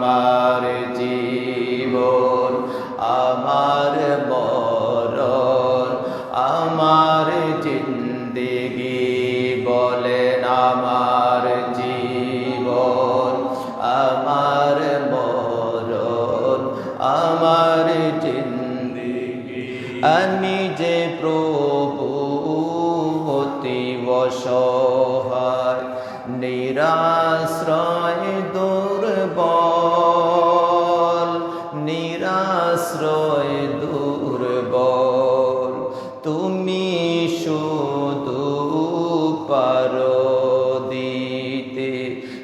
আমার জীবন, আমার মরণ, আমার জিন্দেগি বলেন আমার জীবন, আমার মরণ, আমার জিন্দেগি। আমি যে প্রভু অতি নিরাশ্রয়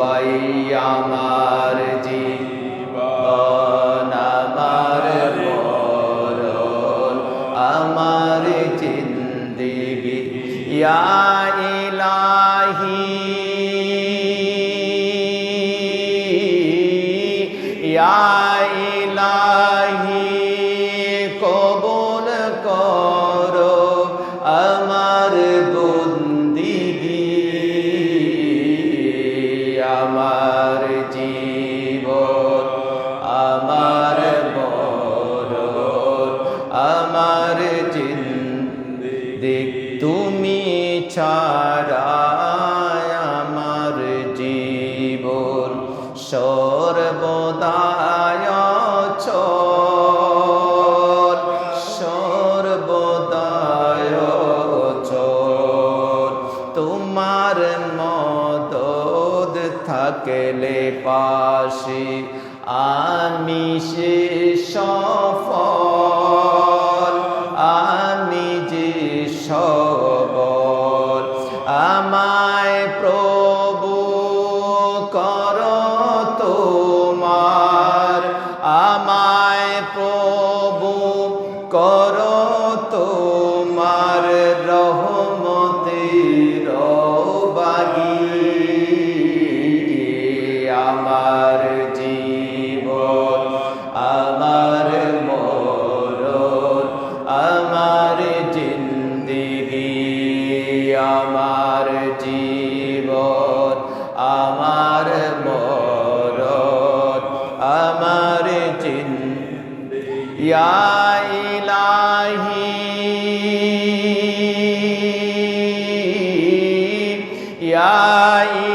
সবাই আমার জীবন আমার মরণ আমার জিন্দিগি। ইলাহি। ইলাহি কবুল আমার জীব আমার মরণ আমার জিন্দিগ। তুমি ছাড়া থাকলে পাশে আমি সে আমার জীবন আমার মরণ আমার জিন্দিগি আমার জীবন আমার মরণ আমার জিন্দিগি। ইলাহি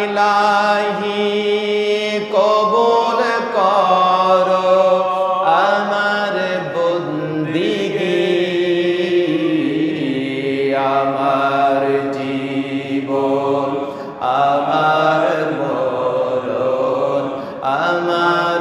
ইলাহি। আমার মরণ আমার